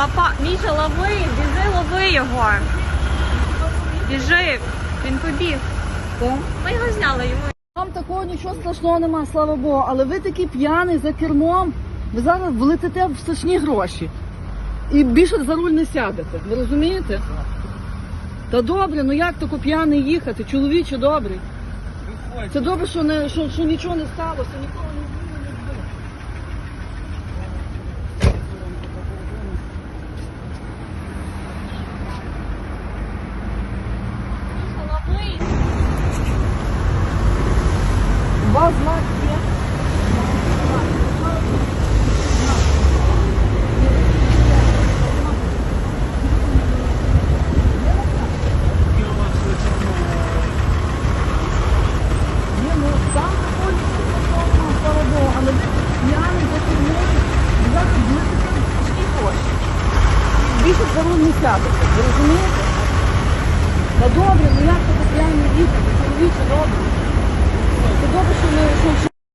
Лапа... Міша, лови, біжи, лови його. Біжи. Він побіг. Ми його зняли йому. Вам такого нічого страшного нема, слава Богу. Але ви такий п'яний за кермом, ви зараз влетите в страшні гроші. І більше за руль не сядете. Ви розумієте? Та добре, ну як тако п'яний їхати? Чоловіче добрий. Це добре, що, не, що, що нічого не сталося, нікого не знак є? Ні, ну там знаходиться стосовно, але ви п'яний за кермом, зараз будете всі гроші. Більше за руль не сядете, ви розумієте?